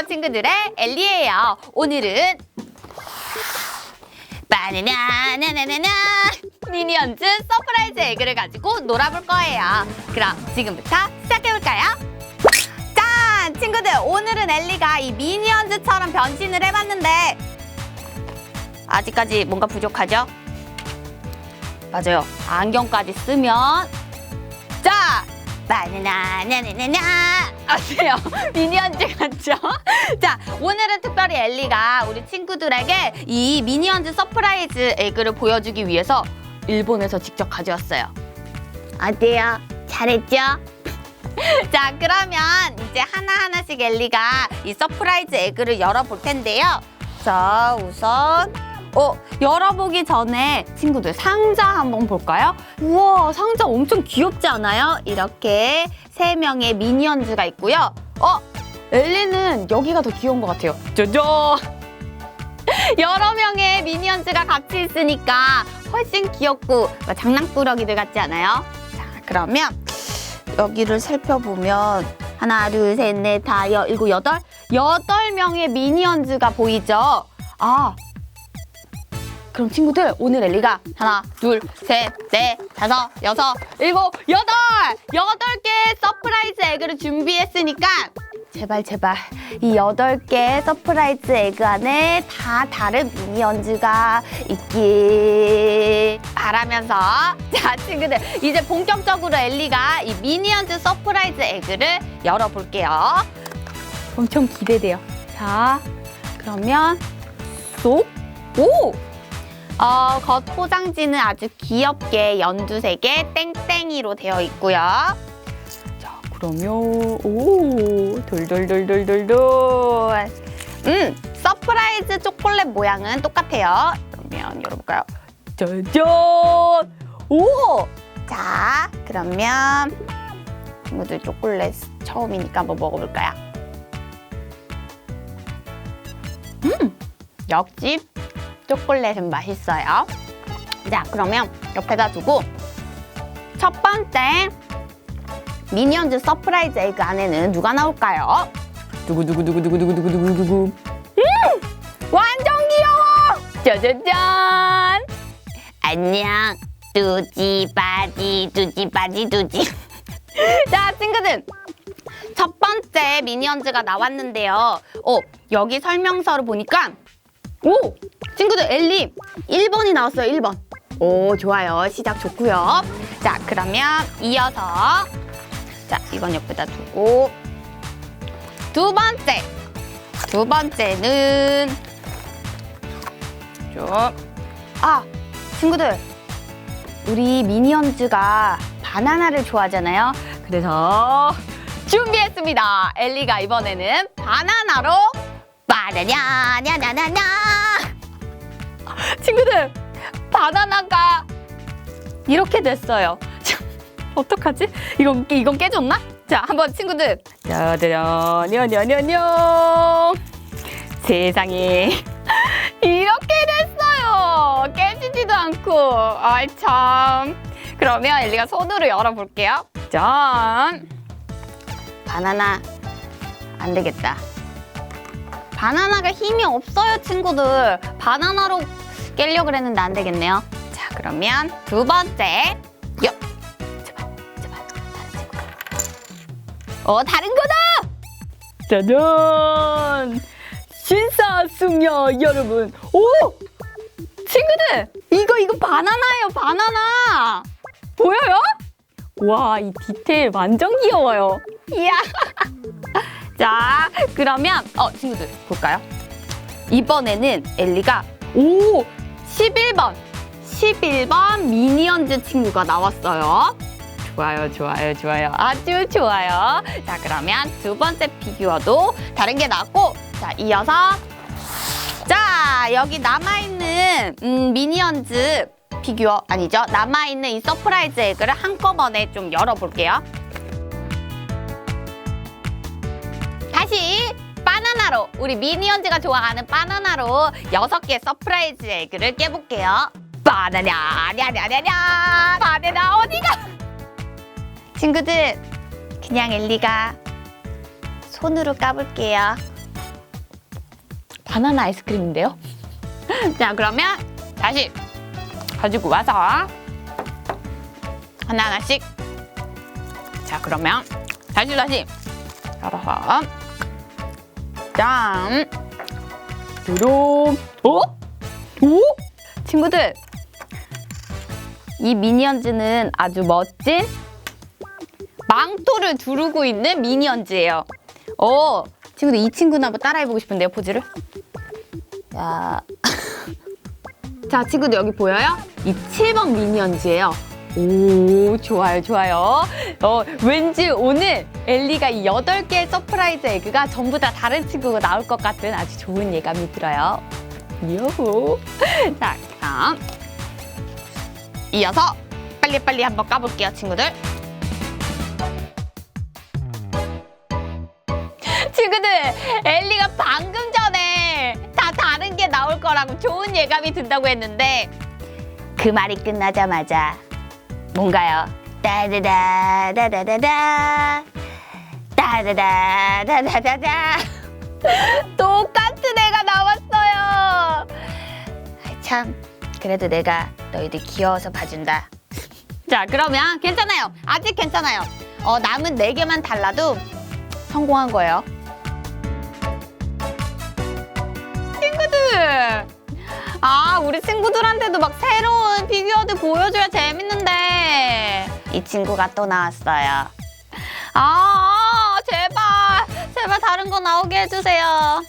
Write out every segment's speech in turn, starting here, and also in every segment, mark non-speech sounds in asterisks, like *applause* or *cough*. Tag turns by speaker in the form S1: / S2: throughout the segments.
S1: 반갑습니까 친구들의 엘리예요. 오늘은 바나나 나나나나 미니언즈 서프라이즈 에그를 가지고 놀아볼 거예요. 그럼 지금부터 시작해볼까요? 짠! 친구들 오늘은 엘리가 이 미니언즈처럼 변신을 해봤는데 아직까지 뭔가 부족하죠? 맞아요. 안경까지 쓰면 자! 바나나 나나나나 어때요? 미니언즈 같죠? 자 오늘은 특별히 엘리가 우리 친구들에게 이 미니언즈 서프라이즈 에그를 보여주기 위해서 일본에서 직접 가져왔어요 어때요? 잘했죠? *laughs* 자 그러면 이제 하나하나씩 엘리가 이 서프라이즈 에그를 열어볼 텐데요 자 우선 어, 열어보기 전에 친구들 상자 한번 볼까요? 우와, 상자 엄청 귀엽지 않아요? 이렇게 세 명의 미니언즈가 있고요. 어, 엘리는 여기가 더 귀여운 것 같아요. 짜잔! *laughs* 여러 명의 미니언즈가 같이 있으니까 훨씬 귀엽고 장난꾸러기들 같지 않아요? 자, 그러면 여기를 살펴보면 하나, 둘, 셋, 넷, 다, 여, 일곱, 여덟? 여덟 명의 미니언즈가 보이죠? 아, 그럼 친구들 오늘 엘리가 하나, 둘, 셋, 넷, 다섯, 여섯, 일곱, 여덟! 여덟 개의 서프라이즈 에그를 준비했으니까 제발 제발 이 여덟 개의 서프라이즈 에그 안에 다 다른 미니언즈가 있길 바라면서 *laughs* 자 친구들 이제 본격적으로 엘리가 이 미니언즈 서프라이즈 에그를 열어볼게요 엄청 기대돼요 자 그러면 쏙 오! 어, 겉 포장지는 아주 귀엽게 연두색의 땡땡이로 되어 있고요. 자, 그러면 오, 돌돌돌돌돌돌. 음, 서프라이즈 초콜릿 모양은 똑같아요. 그러면 열어볼까요? 짜잔! 오! 자, 그러면 친구들 초콜릿 처음이니까 한번 먹어볼까요? 음, 역시 초콜릿은 맛있어요. 자, 그러면 옆에다 두고 첫 번째 미니언즈 서프라이즈 에그 안에는 누가 나올까요? 두구두구두구두구두구두구두구 음! 완전 귀여워! 짜자잔! 안녕, 뚜지바지, 뚜지바지, 뚜지. 자, 친구들. 첫 번째 미니언즈가 나왔는데요. 어, 여기 설명서를 보니까 오! 친구들 엘리 1번이 나왔어요 1번. 오 좋아요. 시작 좋고요. 자 그러면 이어서 자 이건 옆에다 두고. 두 번째. 두 번째는 좀아 친구들. 우리 미니언즈가 바나나를 좋아하잖아요. 그래서 준비했습니다. 엘리가 이번에는 바나나로 바나냐 냐냐냐냐 *laughs* 친구들 바나나가 이렇게 됐어요. 참, 어떡하지? 이건, 이건 깨졌나? 자 한번 친구들. 짜자잔 냐냐냐냐 세상에. *laughs* 이렇게 됐어요. 깨지지도 않고. 아이 참. 그러면 엘리가 손으로 열어볼게요. 짠. 바나나. 안 되겠다. 바나나가 힘이 없어요, 친구들. 바나나로 깨려고 그랬는데 안 되겠네요. 자, 그러면 두 번째. 요. 제발, 제발. 다른 친구. 어, 다른 거다! 짜잔! 신사 숙녀 여러분. 오! 친구들! 이거, 이거 바나나예요, 바나나! 보여요? 와, 이 디테일 완전 귀여워요. 이야! *laughs* 자, 그러면 어 친구들 볼까요? 이번에는 엘리가 오 11번 11번 미니언즈 친구가 나왔어요. 좋아요, 좋아요, 좋아요. 아주 좋아요. 자, 그러면 두 번째 피규어도 다른 게 나왔고, 자, 이어서 자, 여기 남아있는 음, 미니언즈 피규어 아니죠? 남아있는 이 서프라이즈 에그를 한꺼번에 좀 열어볼게요. 다시 바나나로 우리 미니언즈가 좋아하는 바나나로 여섯 개 서프라이즈 에그를 깨볼게요. 바나나 냐냐냐냐 바나나 어디가? 친구들 그냥 엘리가 손으로 까볼게요. 바나나 아이스크림인데요? *laughs* 자, 그러면 다시 가지고 와서 하나하나씩. 자, 그러면 다시 다시 열어서 짠. 두둥. 오? 오? 친구들, 이 미니언즈는 아주 멋진 망토를 두르고 있는 미니언즈예요. 오, 친구들 이 친구는 한번 따라해보고 싶은데요, 포즈를. 자, *laughs* 자 친구들 여기 보여요? 이 7번 미니언즈예요. 오, 좋아요, 좋아요. 어, 왠지 오늘 엘리가 이 8개의 서프라이즈 에그가 전부 다 다른 친구가 나올 것 같은 아주 좋은 예감이 들어요. 요호. 자, 그럼 이어서 빨리빨리 한번 까볼게요, 친구들. 친구들, 엘리가 방금 전에 다 다른 게 나올 거라고 좋은 예감이 든다고 했는데 그 말이 끝나자마자 뭔가요? 따다다 다다다다 따다다 다다다다 *laughs* 똑같은 애가 나왔어요. 참 그래도 내가 너희들 귀여워서 봐준다. 자 그러면 괜찮아요. 아직 괜찮아요. 어, 남은 네 개만 달라도 성공한 거예요. 친구들. 아, 우리 친구들한테도 막 새로운 피규어들 보여줘야 재밌는데. 이 친구가 또 나왔어요. 아, 제발. 제발 다른 거 나오게 해주세요.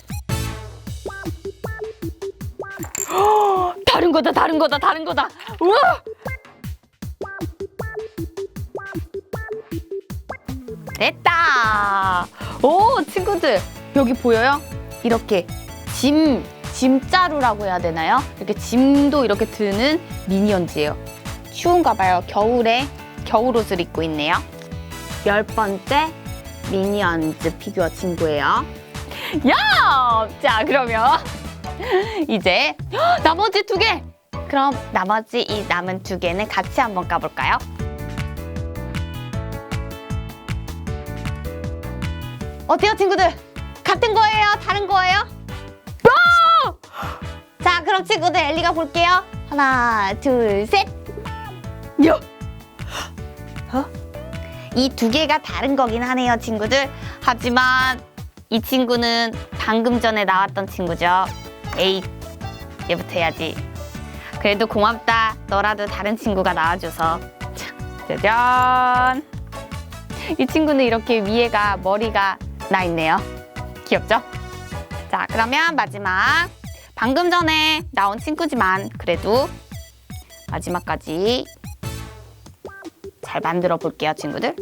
S1: *gasps* 다른 거다, 다른 거다, 다른 거다. 우와! 됐다. 오, 친구들. 여기 보여요? 이렇게 짐, 짐자루라고 해야 되나요? 이렇게 짐도 이렇게 드는 미니언즈예요. 추운가 봐요. 겨울에 겨울 옷을 입고 있네요. 열 번째 미니언즈 피규어 친구예요. 야! 자, 그러면 *laughs* 이제 헉, *gasps* 나머지 두 개. 그럼 나머지 이 남은 두 개는 같이 한번 까볼까요? 어때요, 친구들? 같은 거예요? 다른 거예요? 자, 그럼 친구들 엘리가 볼게요. 하나, 둘, 셋. 야! 어? 이 두 개가 다른 거긴 하네요, 친구들. 하지만 이 친구는 방금 전에 나왔던 친구죠. 에이, 얘부터 해야지. 그래도 고맙다. 너라도 다른 친구가 나와줘서. 자, 짜잔. 이 친구는 이렇게 위에가 머리가 나 있네요. 귀엽죠? 자, 그러면 마지막. 방금 전에 나온 친구지만 그래도 마지막까지 잘 만들어 볼게요, 친구들.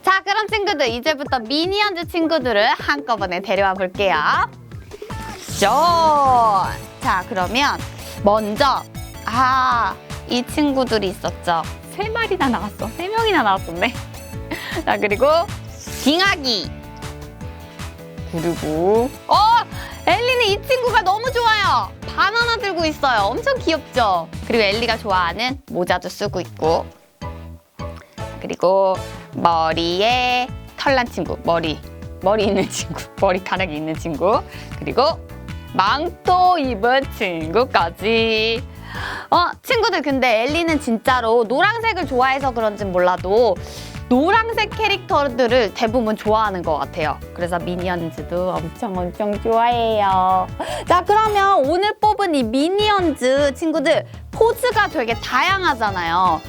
S1: 자, 그럼 친구들 이제부터 미니언즈 친구들을 한꺼번에 데려와 볼게요. 짠! 자, 그러면 먼저 아, 이 친구들이 있었죠. 세 마리나 나왔어. 세 명이나 나왔었네. *laughs* 자, 그리고 빙하기. 그리고 어, 엘리는 이 친구가 너무 좋아요. 바나나 들고 있어요. 엄청 귀엽죠? 그리고 엘리가 좋아하는 모자도 쓰고 있고. 그리고 머리에 털난 친구, 머리. 머리 있는 친구, *laughs* 머리카락이 있는 친구. 그리고 망토 입은 친구까지. 어, 친구들 근데 엘리는 진짜로 노란색을 좋아해서 그런진 몰라도 노란색 캐릭터들을 대부분 좋아하는 것 같아요. 그래서 미니언즈도 엄청 엄청 좋아해요. 자, 그러면 오늘 뽑은 이 미니언즈 친구들 포즈가 되게 다양하잖아요.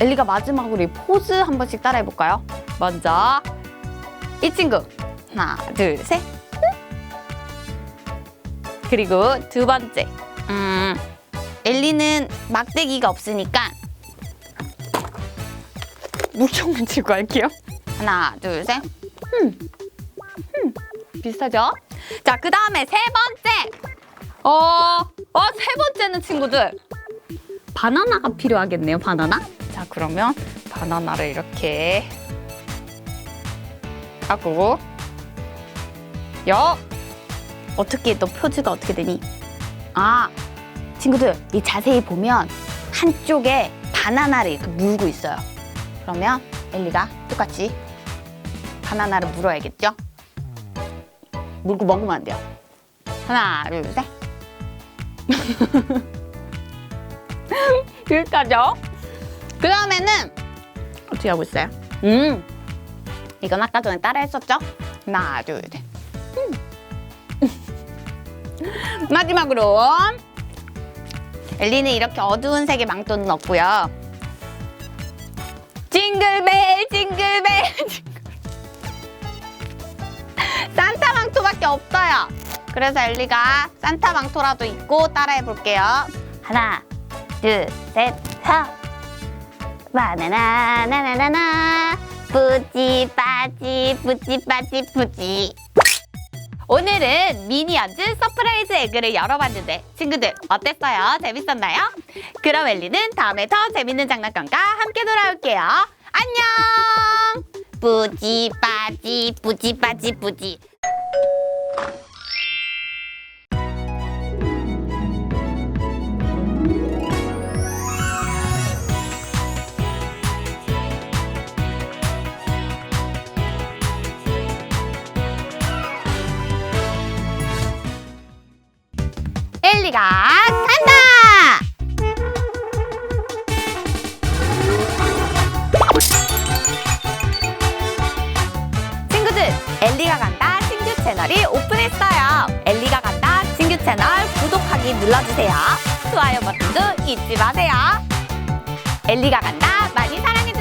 S1: 엘리가 마지막으로 이 포즈 한 번씩 따라해 볼까요? 먼저 이 친구 하나, 둘, 셋. 그리고 두 번째, 음, 엘리는 막대기가 없으니까 물총만 들고 할게요. 하나, 둘, 셋. 음, 음, 비슷하죠? 자, 그 다음에 세 번째. 어, 어, 세 번째는 친구들. 바나나가 필요하겠네요, 바나나. 자, 그러면 바나나를 이렇게 하고, 여. 어떻게 너 표지가 어떻게 되니? 아, 친구들, 이 자세히 보면 한쪽에 바나나를 이렇게 물고 있어요. 그러면 엘리가 똑같이 바나나를 물어야겠죠? 물고 먹으면 안 돼요. 하나, 둘, 셋. *laughs* 여기까지요. 그 다음에는 어떻게 하고 있어요? 음, 이건 아까 전에 따라 했었죠? 하나, 둘, 셋. 음. *laughs* 마지막으로 엘리는 이렇게 어두운 색의 망토는 없고요. 징글벨, 징글벨, 징글. 산타 망토밖에 없어요. 그래서 엘리가 산타 망토라도 입고 따라해 볼게요. 하나, 둘, 셋, 하. 바나나, 나나나나. 뿌찌, 빠찌, 뿌찌, 빠찌, 뿌찌. 오늘은 미니언즈 서프라이즈 에그를 열어봤는데 친구들 어땠어요? 재밌었나요? 그럼 엘리는 다음에 더 재밌는 장난감과 함께 돌아올게요. 안녕! 뿌찌 빠찌 뿌찌 빠찌 뿌찌 엘리가 간다! 채널이 오픈했어요. 엘리가 간다 신규 채널 구독하기 눌러주세요. 좋아요 버튼도 잊지 마세요. 엘리가 간다 많이 사랑해주세요.